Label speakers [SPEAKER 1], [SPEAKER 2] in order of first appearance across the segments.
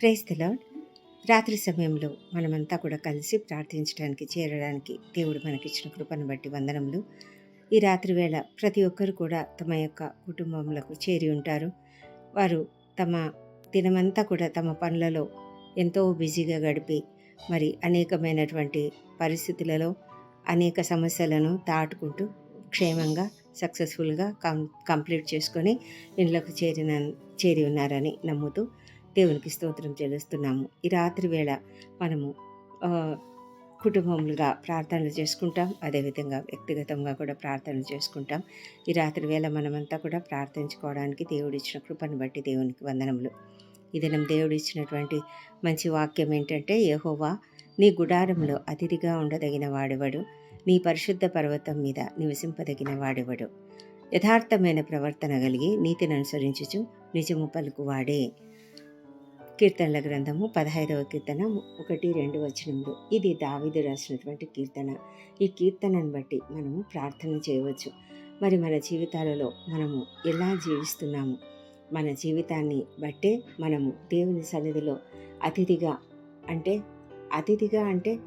[SPEAKER 1] క్రైస్తలో రాత్రి సమయంలో మనమంతా కూడా కలిసి ప్రార్థించడానికి చేరడానికి దేవుడు మనకిచ్చిన కృపను బట్టి వందనములు. ఈ రాత్రి వేళ ప్రతి ఒక్కరు కూడా తమ యొక్క కుటుంబములకు చేరి ఉంటారు. వారు తమ దినమంతా కూడా తమ పనులలో ఎంతో బిజీగా గడిపి మరి అనేకమైనటువంటి పరిస్థితులలో అనేక సమస్యలను దాటుకుంటూ క్షేమంగా సక్సెస్ఫుల్గా కం కంప్లీట్ చేసుకొని ఇండ్లకు చేరిన చేరి ఉన్నారని నమ్ముతూ దేవునికి స్తోత్రం చెల్లిస్తున్నాము. ఈ రాత్రి వేళ మనము కుటుంబములుగా ప్రార్థనలు చేసుకుంటాం. అదేవిధంగా వ్యక్తిగతంగా కూడా ప్రార్థనలు చేసుకుంటాం. ఈ రాత్రి వేళ మనమంతా కూడా ప్రార్థించుకోవడానికి దేవుడు ఇచ్చిన కృపను బట్టి దేవునికి వందనములు. ఈ దినం దేవుడు ఇచ్చినటువంటి మంచి వాక్యం ఏంటంటే యహోవా నీ గుడారంలో అతిథిగా ఉండదగిన వాడెవడు? నీ పరిశుద్ధ పర్వతం మీద నివసింపదగిన వాడెవడు? యథార్థమైన ప్రవర్తన కలిగి నీతిని అనుసరించుచు నిజము పలుకువాడే. కీర్తనల గ్రంథము పదహైదవ కీర్తన ఒకటి రెండు వచనములు. ఇది దావిదు రాసినటువంటి కీర్తన. ఈ కీర్తనను బట్టి మనము ప్రార్థన చేయవచ్చు. మరి మన జీవితాలలో మనము ఎలా జీవిస్తున్నాము? మన జీవితాన్ని బట్టే మనము దేవుని సన్నిధిలో అతిథిగా అంటే అతిథిగా అంటే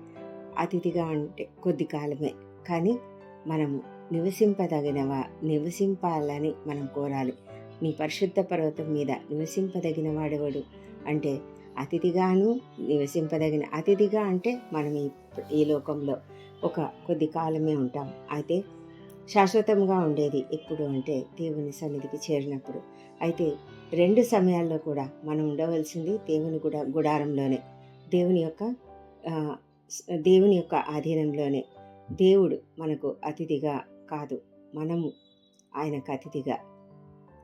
[SPEAKER 1] అతిథిగా అంటే కొద్ది కాలమే. కానీ మనము నివసింపదగినవా? నివసింపాలని మనం కోరాలి. నీ పరిశుద్ధ పర్వతం మీద నివసింపదగిన వాడెవడు అంటే అతిథిగాను నివసింపదగిన అతిథిగా అంటే మనం ఈ ఈ లోకంలో ఒక కొద్ది కాలమే ఉంటాం. అయితే శాశ్వతంగా ఉండేది ఎప్పుడు అంటే దేవుని సన్నిధికి చేరినప్పుడు. అయితే రెండు సమయాల్లో కూడా మనం ఉండవలసింది దేవుని గుడ గుడారంలోనే. దేవుని యొక్క దేవుని యొక్క ఆధీనంలోనే. దేవుడు మనకు అతిథిగా కాదు. మనము ఆయనకు అతిథిగా.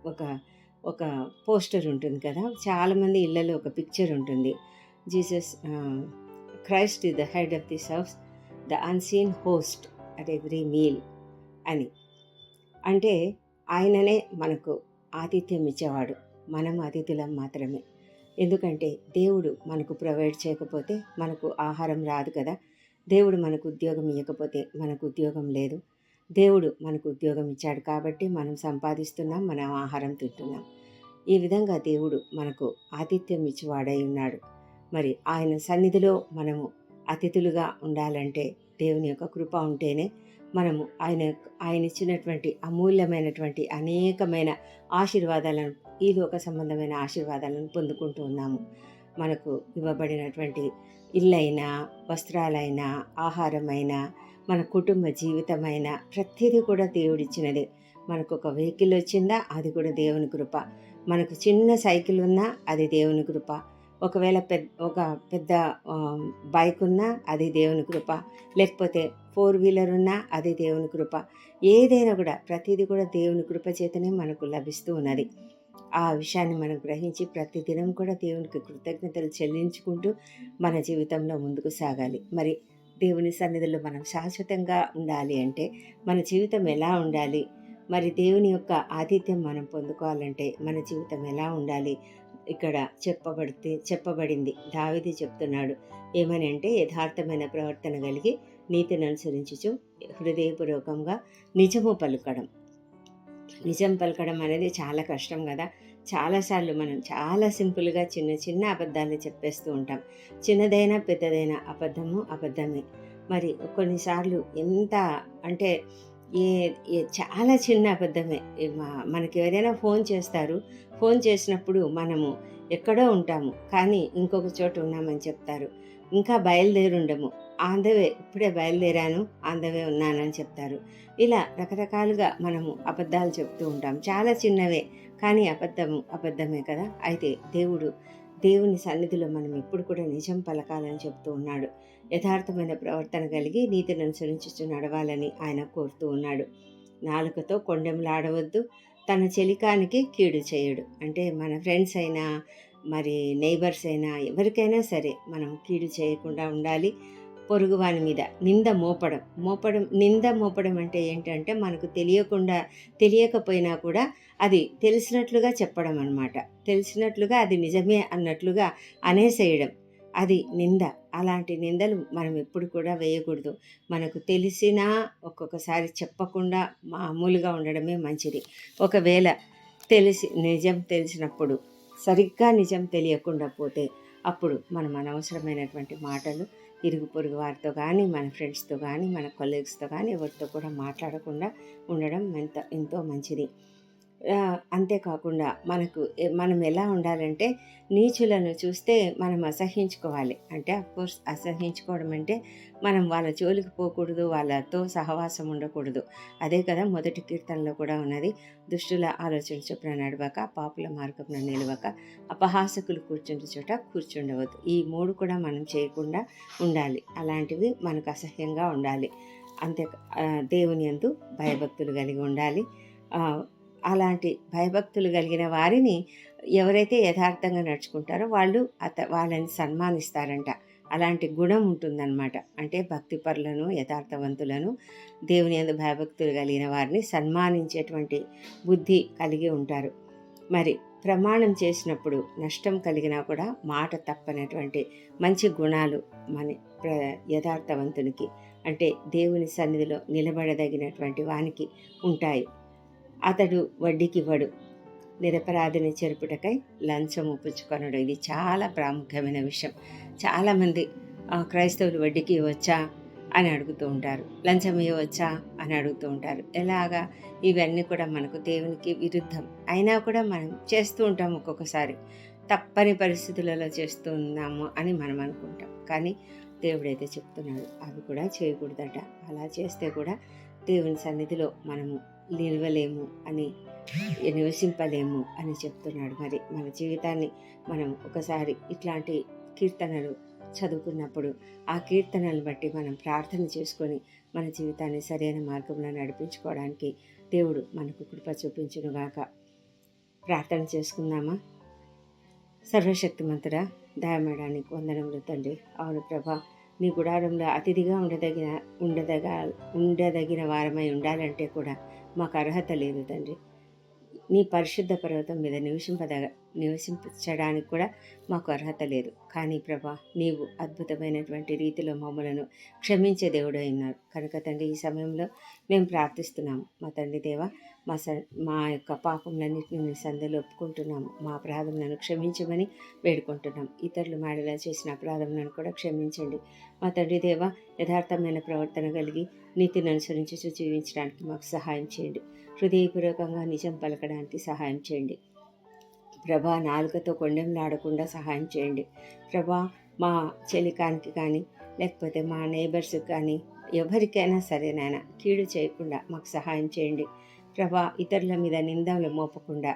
[SPEAKER 1] ఒక ఒక పోస్టర్ ఉంటుంది కదా చాలామంది ఇళ్ళలో ఒక పిక్చర్ ఉంటుంది. Jesus Christ is the head of this house the unseen host at every meal అని. అంటే ఆయననే మనకు ఆతిథ్యం ఇచ్చేవాడు మనం అతిథులం మాత్రమే. ఎందుకంటే దేవుడు మనకు ప్రొవైడ్ చేయకపోతే మనకు ఆహారం రాదు కదా దేవుడు మనకు ఉద్యోగం ఇవ్వకపోతే మనకు ఉద్యోగం లేదు. దేవుడు మనకు ఉద్యోగం ఇచ్చాడు కాబట్టి మనం సంపాదిస్తున్నాం మనం ఆహారం తింటున్నాం. ఈ విధంగా దేవుడు మనకు ఆతిథ్యం ఇచ్చివాడై ఉన్నాడు. మరి ఆయన సన్నిధిలో మనము అతిథులుగా ఉండాలంటే దేవుని యొక్క కృప ఉంటేనే మనము ఆయన ఆయన ఇచ్చినటువంటి అమూల్యమైనటువంటి అనేకమైన ఆశీర్వాదాలను ఈ లోక సంబంధమైన ఆశీర్వాదాలను పొందుకుంటూ ఉన్నాము. మనకు ఇవ్వబడినటువంటి ఇల్లైనా వస్త్రాలైనా ఆహారమైనా మన కుటుంబ జీవితమైన ప్రతిదీ కూడా దేవుడిచ్చినదే. మనకు ఒక వెహికల్ వచ్చిందా అది కూడా దేవుని కృప. మనకు చిన్న సైకిల్ ఉన్నా అది దేవుని కృప. ఒకవేళ పెద్ద ఒక పెద్ద బైక్ ఉన్నా అది దేవుని కృప. లేకపోతే ఫోర్ వీలర్ ఉన్నా అది దేవుని కృప. ఏదైనా కూడా ప్రతిదీ కూడా దేవుని కృప చేతనే మనకు లభిస్తూ ఉన్నది. ఆ విషయాన్ని మనం గ్రహించి ప్రతిదినం కూడా దేవునికి కృతజ్ఞతలు చెల్లించుకుంటూ మన జీవితంలో ముందుకు సాగాలి. మరి దేవుని సన్నిధిలో మనం శాశ్వతంగా ఉండాలి అంటే మన జీవితం ఎలా ఉండాలి? మరి దేవుని యొక్క ఆతిథ్యం మనం పొందుకోవాలంటే మన జీవితం ఎలా ఉండాలి? ఇక్కడ చెప్పబడితే చెప్పబడింది. దావిది చెప్తున్నాడు ఏమని అంటే యథార్థమైన ప్రవర్తన కలిగి నీతిని అనుసరించుచు హృదయపూర్వకంగా నిజము పలుకడం. నిజం పలకడం అనేది చాలా కష్టం కదా. చాలాసార్లు మనం చాలా సింపుల్గా చిన్న చిన్న అబద్ధాలు చెప్పేస్తూ ఉంటాం. చిన్నదైనా పెద్దదైనా అబద్ధము అబద్ధమే. మరి కొన్నిసార్లు ఎంత అంటే ఏ చాలా చిన్న అబద్ధమే. మనకి ఎవరైనా ఫోన్ చేస్తారు. ఫోన్ చేసినప్పుడు మనము ఎక్కడో ఉంటాము. కానీ ఇంకొక చోట ఉన్నామని చెప్తారు. ఇంకా బయలుదేరి ఉండము. ఆన్ ద వే ఇప్పుడే బయలుదేరాను ఆన్ ద వే ఉన్నానని చెప్తారు. ఇలా రకరకాలుగా మనము అబద్ధాలు చెప్తూ ఉంటాం. చాలా చిన్నవే కానీ అబద్ధము అబద్ధమే కదా? అయితే దేవుడు దేవుని సన్నిధిలో మనం ఎప్పుడు కూడా నిజం పలకాలని చెప్తూ ఉన్నాడు. యథార్థమైన ప్రవర్తన కలిగి నీతిని అనుసరించుచు నడవాలని ఆయన కోరుతూ ఉన్నాడు. నాలుకతో కొండెములాడవద్దు తన చెలికానికి కీడు చేయడు. అంటే మన ఫ్రెండ్స్ అయినా మరి నైబర్స్ అయినా ఎవరికైనా సరే మనం కీడు చేయకుండా ఉండాలి. పొరుగువాని మీద. నింద మోపడం. మోపడం నింద మోపడం అంటే ఏంటంటే మనకు తెలియకుండా తెలియకపోయినా కూడా అది తెలిసినట్లుగా చెప్పడం అన్నమాట. తెలిసినట్లుగా అది నిజమే అన్నట్లుగా అనేసేయడం. అది నింద. అలాంటి నిందలు మనం ఎప్పుడు కూడా వేయకూడదు. మనకు తెలిసినా ఒక్కొక్కసారి చెప్పకుండా మామూలుగా ఉండడమే మంచిది. ఒకవేళ తెలిసి నిజం తెలిసినప్పుడు సరిగ్గా నిజం తెలియకుండా పోతే అప్పుడు మనం అనవసరమైనటువంటి మాటలు ఇరుగు పొరుగు వారితో కానీ మన ఫ్రెండ్స్తో కానీ మన కొలీగ్స్తో కానీ ఎవరితో కూడా మాట్లాడకుండా ఉండడం ఎంత ఎంతో మంచిది. అంతేకాకుండా మనకు మనం ఎలా ఉండాలంటే నీచులను చూస్తే మనం అసహించుకోవాలి. అంటే అఫ్కోర్స్ అసహించుకోవడం అంటే మనం వాళ్ళ జోలికి పోకూడదు వాళ్ళతో సహవాసం ఉండకూడదు. అదే కదా మొదటి కీర్తనలో కూడా ఉన్నది దుష్టుల ఆలోచన చొప్పున నడవక పాపుల మార్గంలో నిలవక అపహాసకులు కూర్చుంటే చోట కూర్చుండవద్దు. ఈ మూడు కూడా మనం చేయకుండా ఉండాలి. అలాంటివి మనకు అసహ్యంగా ఉండాలి. అంతే దేవుని అందు భయభక్తులు కలిగి ఉండాలి. అలాంటి భయభక్తులు కలిగిన వారిని ఎవరైతే యథార్థంగా నడుచుకుంటారో వాళ్ళు అత వాళ్ళని సన్మానిస్తారంట. అలాంటి గుణం ఉంటుందన్నమాట. అంటే భక్తిపరులను యథార్థవంతులను దేవుని యందు భయభక్తులు కలిగిన వారిని సన్మానించేటువంటి బుద్ధి కలిగి ఉంటారు. మరి ప్రమాణం చేసినప్పుడు నష్టం కలిగినా కూడా మాట తప్పనటువంటి మంచి గుణాలు మన ప్ర యథార్థవంతునికి అంటే దేవుని సన్నిధిలో నిలబడదగినటువంటి వానికి ఉంటాయి. అతడు వడ్డీకివ్వడు. నిరపరాధిని చెరుపుటకై లంచం పుచ్చుకొనడు ఇది చాలా ప్రాముఖ్యమైన విషయం. చాలామంది క్రైస్తవులు వడ్డీకి ఇవ్వచ్చా? అని అడుగుతూ ఉంటారు. లంచం ఇవ్వచ్చా అని అడుగుతూ ఉంటారు. ఎలాగా? ఇవన్నీ కూడా మనకు దేవునికి విరుద్ధం. అయినా కూడా మనం చేస్తూ ఉంటాం ఒక్కొక్కసారి. తప్పని పరిస్థితులలో చేస్తూ ఉన్నాము అని మనం అనుకుంటాం. కానీ దేవుడైతే చెప్తున్నాడు అవి కూడా చేయకూడదట. అలా చేస్తే కూడా దేవుని సన్నిధిలో మనము నిలవలేము అని నివసింపలేము అని చెప్తున్నాడు. మరి మన జీవితాన్ని మనం ఒకసారి ఇట్లాంటి కీర్తనలు చదువుకున్నప్పుడు ఆ కీర్తనలు బట్టి మనం ప్రార్థన చేసుకొని మన జీవితాన్ని సరైన మార్గంలో నడిపించుకోవడానికి దేవుడు మనకు కృప చూపించునుగాక. ప్రార్థన చేసుకుందామా? సర్వశక్తిమంతుడా దయమేడానికి వందనములు తండ్రి. అవును ప్రభా నీ గుడారంలో అతిథిగా ఉండదగిన ఉండదగ ఉండదగిన వారమై ఉండాలంటే కూడా మాకు అర్హత లేదు తండ్రి. నీ పరిశుద్ధ పర్వతం మీద నివసింపదగ నివసించడానికి కూడా మాకు అర్హత లేదు. కానీ ప్రభా నీవు అద్భుతమైనటువంటి రీతిలో మమ్మలను క్షమించే దేవుడు అయినారు కనుక తండ్రి ఈ సమయంలో మేము ప్రార్థిస్తున్నాము. మా తండ్రి దేవ మా స మా యొక్క పాపములన్నింటినీ మీ సందలో ఒప్పుకుంటున్నాము మా అపరాధములను క్షమించమని వేడుకుంటున్నాం. ఇతరులు మాడలా చేసిన అపరాధములను కూడా క్షమించండి. మా తండ్రి దేవ యథార్థమైన ప్రవర్తన కలిగి నీతిని అనుసరించి జీవించడానికి మాకు సహాయం చేయండి. హృదయపూర్వకంగా నిజం పలకడానికి సహాయం చేయండి. ప్రభా నాలుకతో కొండెంలాడకుండా సహాయం చేయండి. ప్రభా మా చెలికానికి కానీ లేకపోతే మా నేబర్స్కి కానీ ఎవరికైనా సరేనైనా కీడు చేయకుండా మాకు సహాయం చేయండి. ప్రభా ఇతరుల మీద నిందలు మోపకుండా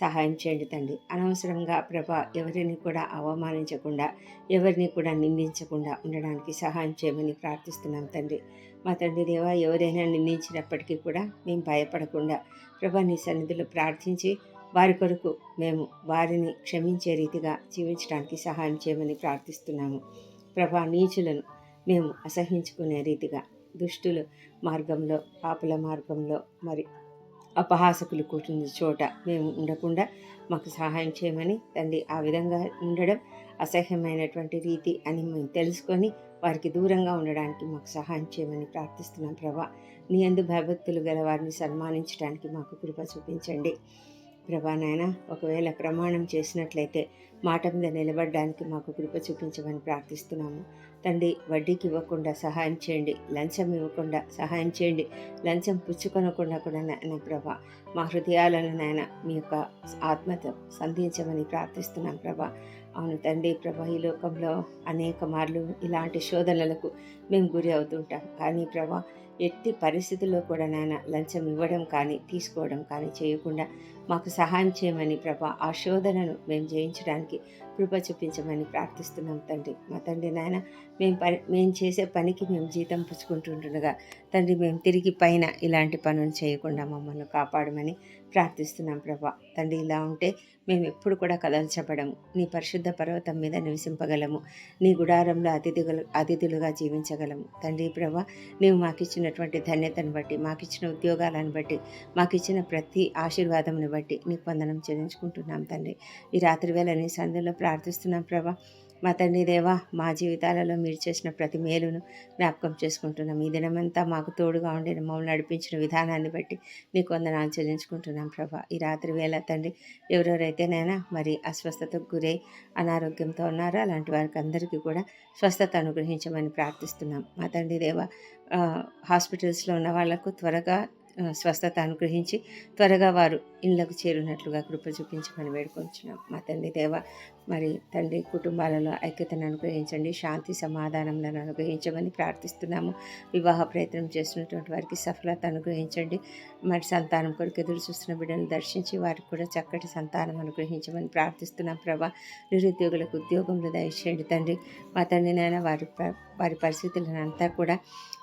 [SPEAKER 1] సహాయం చేయండి తండ్రి. అనవసరంగా ప్రభా ఎవరిని కూడా అవమానించకుండా ఎవరిని కూడా నిందించకుండా ఉండడానికి సహాయం చేయమని ప్రార్థిస్తున్నాం తండ్రి. మా తండ్రి దేవ ఎవరైనా నిందించినప్పటికీ కూడా మేము భయపడకుండా ప్రభా నీ సన్నిధిలో ప్రార్థించి వారి కొరకు మేము వారిని క్షమించే రీతిగా జీవించడానికి సహాయం చేయమని ప్రార్థిస్తున్నాము. ప్రభా నీచులను మేము అసహించుకునే రీతిగా దుష్టులు మార్గంలో పాపుల మార్గంలో మరి అపహాసకులు కూర్చున్న చోట మేము ఉండకుండా మాకు సహాయం చేయమని తండ్రి ఆ విధంగా ఉండడం అసహ్యమైనటువంటి రీతి అని మేము తెలుసుకొని వారికి దూరంగా ఉండడానికి మాకు సహాయం చేయమని ప్రార్థిస్తున్నాం ప్రభా. నీ అందు భయభక్తులు గల వారిని సన్మానించడానికి మాకు కృప చూపించండి. ప్రభా నాయన ఒకవేళ ప్రమాణం చేసినట్లయితే మాట మీద నిలబడడానికి మాకు కృప చూపించమని ప్రార్థిస్తున్నాము. తండ్రి వడ్డీకి ఇవ్వకుండా సహాయం చేయండి లంచం ఇవ్వకుండా సహాయం చేయండి లంచం పుచ్చుకొనకుండా కూడా నాయన ప్రభా మా హృదయాలను నాయన మీ యొక్క ఆత్మతో సంధించమని ప్రార్థిస్తున్నాం ప్రభా. అవును తండ్రి ప్రభా ఈ లోకంలో అనేక మార్లు ఇలాంటి శోధనలకు మేము గురి అవుతుంటాం. కానీ ప్రభా ఎట్టి పరిస్థితుల్లో కూడా నాయన లంచం ఇవ్వడం కానీ తీసుకోవడం కానీ చేయకుండా మాకు సహాయం చేయమని ప్రభా ఆ శోధనను మేము జయించడానికి కృప చూపించమని ప్రార్థిస్తున్నాం తండ్రి. మా తండ్రి నాయన మేము పని మేము చేసే పనికి మేము జీతం పుచ్చుకుంటుండగా తండ్రి మేము తిరిగి పైన ఇలాంటి పనులు చేయకుండా మమ్మల్ని కాపాడమని ప్రార్థిస్తున్నాం ప్రభా. తండ్రి ఇలా ఉంటే మేము ఎప్పుడు కూడా కదల్చబడము. నీ పరిశుద్ధ పర్వతం మీద నివసింపగలము. నీ గుడారంలో అతిథులు అతిథులుగా జీవించగలము. తండ్రి ప్రభా నీవు మాకు ఇచ్చినటువంటి ధన్యతను బట్టి మాకు ఇచ్చిన ఉద్యోగాలను బట్టి మాకు ఇచ్చిన ప్రతి ఆశీర్వాదమును బట్టి నీకు వందనం చెల్లించుకుంటున్నాం తండ్రి. ఈ రాత్రి వేళ నీ సందులో ప్రార్థిస్తున్నాం ప్రభా. మా తండ్రి దేవా మా జీవితాలలో మీరు చేసిన ప్రతి మేలును జ్ఞాపకం చేసుకుంటున్నాం. ఈ దినమంతా మాకు తోడుగా ఉండి మమ్మల్ని నడిపించిన విధానాన్ని బట్టి నీకు వందనాలు చెల్లించుకుంటున్నాం ప్రభా. ఈ రాత్రి వేళ తండ్రి ఎవరెవరైతేనైనా మరి అస్వస్థతకు గురై అనారోగ్యంతో ఉన్నారో అలాంటి వారికి అందరికీ కూడా స్వస్థత అనుగ్రహించమని ప్రార్థిస్తున్నాం. మా తండ్రి దేవ హాస్పిటల్స్లో ఉన్న వాళ్ళకు త్వరగా స్వస్థత అనుగ్రహించి త్వరగా వారు ఇళ్ళకు చేరినట్లుగా కృప చూపించమని వేడుకొంచున్నాం. మా తండ్రి దేవ మరి తండ్రి కుటుంబాలలో ఐక్యతను అనుగ్రహించండి శాంతి సమాధానంలను అనుగ్రహించమని ప్రార్థిస్తున్నాము. వివాహ ప్రయత్నం చేస్తున్నటువంటి వారికి సఫలత అనుగ్రహించండి. మరి సంతానం కొరకు ఎదురు చూస్తున్న బిడ్డను దర్శించి వారికి కూడా చక్కటి సంతానం అనుగ్రహించమని ప్రార్థిస్తున్నాం ప్రభా. నిరుద్యోగులకు ఉద్యోగంలో దయచేయండి తండ్రి. మా తండ్రి నాయన వారి వారి పరిస్థితులను అంతా కూడా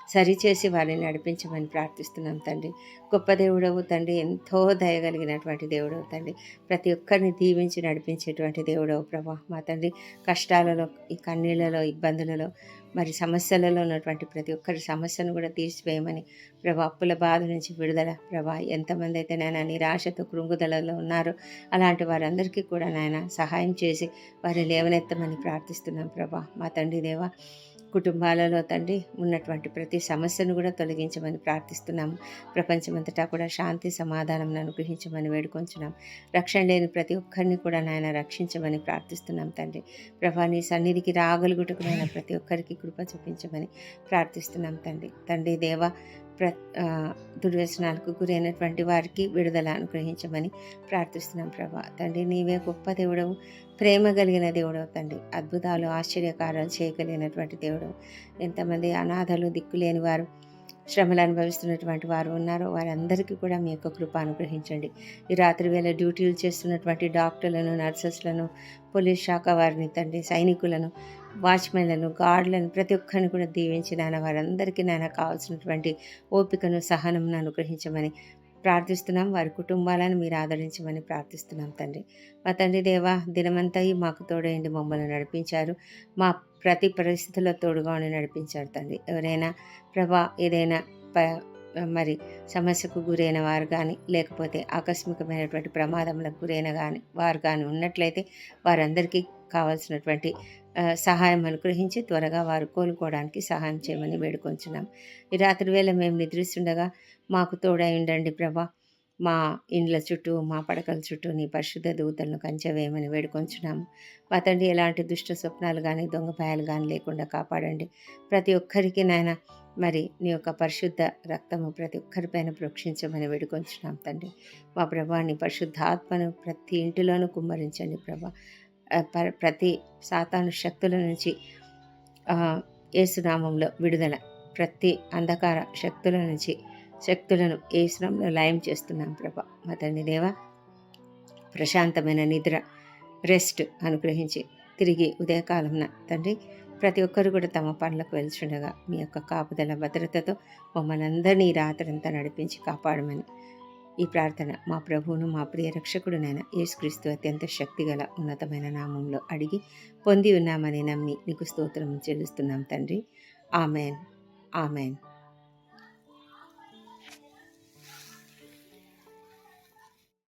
[SPEAKER 1] సరిచేసి వారిని నడిపించమని ప్రార్థిస్తున్నాం తండ్రి. గొప్ప దేవుడవు తండ్రి ఎంతో దయగలిగినటువంటి దేవుడవు తండ్రి. ప్రతి ఒక్కరిని దీవించి నడిపించేటువంటి దేవుడవు ప్రభా మా తండ్రి. కష్టాలలో ఈ కన్నీళ్ళలో ఇబ్బందులలో మరి సమస్యలలో ఉన్నటువంటి ప్రతి ఒక్కరి సమస్యను కూడా తీర్చివేయమని ప్రభా అప్పుల బాధ నుంచి విడుదల ప్రభా ఎంతమంది అయితే నాయన నిరాశతో కృంగుదలలో ఉన్నారో అలాంటి వారందరికీ కూడా నాయన సహాయం చేసి వారిని లేవనెత్తమని ప్రార్థిస్తున్నాం ప్రభా మా తండ్రి దేవా. కుటుంబాలలో తండ్రి ఉన్నటువంటి ప్రతి సమస్యను కూడా తొలగించమని ప్రార్థిస్తున్నాము. ప్రపంచమంతటా కూడా శాంతి సమాధానం అనుగ్రహించమని వేడుకొంచున్నాం. రక్షణ లేని ప్రతి ఒక్కరిని కూడా నాయన రక్షించమని ప్రార్థిస్తున్నాం తండ్రి. ప్రభా నీ సన్నిధికి రాగలుగుటకు నాయన ప్రతి ఒక్కరికి కృప చూపించమని ప్రార్థిస్తున్నాం తండ్రి. తండ్రి దేవ ప్ర దుర్వ్యసనాలకు గురైనటువంటి వారికి విడుదల అనుగ్రహించమని ప్రార్థిస్తున్నాం ప్రభా. తండ్రి నీవే గొప్ప దేవుడవు. ప్రేమ కలిగిన దేవుడు తండ్రి అద్భుతాలు ఆశ్చర్యకారాలు చేయగలిగినటువంటి దేవుడు. ఎంతమంది అనాథలు దిక్కులేని వారు శ్రమలు అనుభవిస్తున్నటువంటి వారు ఉన్నారో వారందరికీ కూడా మీ యొక్క కృప అనుగ్రహించండి. ఈ రాత్రి వేళ డ్యూటీలు చేస్తున్నటువంటి డాక్టర్లను నర్సెస్లను పోలీస్ శాఖ వారిని తండ్రి సైనికులను వాచ్మెన్లను గార్డులను ప్రతి ఒక్కరిని కూడా దీవించి నాన్న వారందరికీ నాన్న కావాల్సినటువంటి ఓపికను సహనంను అనుగ్రహించమని ప్రార్థిస్తున్నాం. వారి కుటుంబాలను మీరు ఆదరించమని ప్రార్థిస్తున్నాం తండ్రి. మా తండ్రి దేవా దినమంతా మాకు తోడైండి మమ్మల్ని నడిపించారు. మా ప్రతి పరిస్థితుల్లో తోడుగా ఉండి నడిపించారు తండ్రి. ఎవరైనా ప్రభా ఏదైనా ప మరి సమస్యకు గురైన వారు కానీ లేకపోతే ఆకస్మికమైనటువంటి ప్రమాదంలకు గురైన కానీ వారు కానీ ఉన్నట్లయితే వారందరికీ కావాల్సినటువంటి సహాయం అనుగ్రహించి త్వరగా వారు కోలుకోవడానికి సహాయం చేయమని వేడుకొంచున్నాం. ఈ రాత్రి వేళ మేము నిద్రిస్తుండగా మాకు తోడై ఉండండి ప్రభా. మా ఇండ్ల చుట్టూ మా పడకల చుట్టూ నీ పరిశుద్ధ దూతలను కంచవేయమని వేడుకొంచున్నాము. మా తండ్రి ఎలాంటి దుష్ట స్వప్నాలు కానీ దొంగపాయాలు కానీ లేకుండా కాపాడండి. ప్రతి ఒక్కరికి నాయన మరి నీ యొక్క పరిశుద్ధ రక్తము ప్రతి ఒక్కరిపైన ప్రోక్షించమని వేడుకొంచున్నాం తండ్రి. మా ప్రభా నీ పరిశుద్ధ ఆత్మను ప్రతి ఇంటిలోనూ కుమ్మరించండి ప్రభా. ప- ప్రతి సాతాను శక్తుల నుంచి ఏసునామంలో విడుదల. ప్రతి అంధకార శక్తుల నుంచి శక్తులను ఏసునామంలో లయం చేస్తున్నాం ప్రభా. మా తండ్రి దేవా ప్రశాంతమైన నిద్ర రెస్ట్ అనుగ్రహించి తిరిగి ఉదయకాలంన తండ్రి ప్రతి ఒక్కరు కూడా తమ పనులకు వెళ్తుండగా మీ యొక్క కాపుదల భద్రతతో మమ్మల్ని అందరినీ రాత్రంతా నడిపించి కాపాడమని ఈ ప్రార్థన మా ప్రభువును మా ప్రియ రక్షకుడునైన యేసుక్రీస్తు అత్యంత శక్తిగల ఉన్నతమైన నామంలో అడిగి పొంది ఉన్నామని నమ్మి నీకు స్తోత్రం చెల్లిస్తున్నాం తండ్రి. ఆమెన్. ఆమెన్.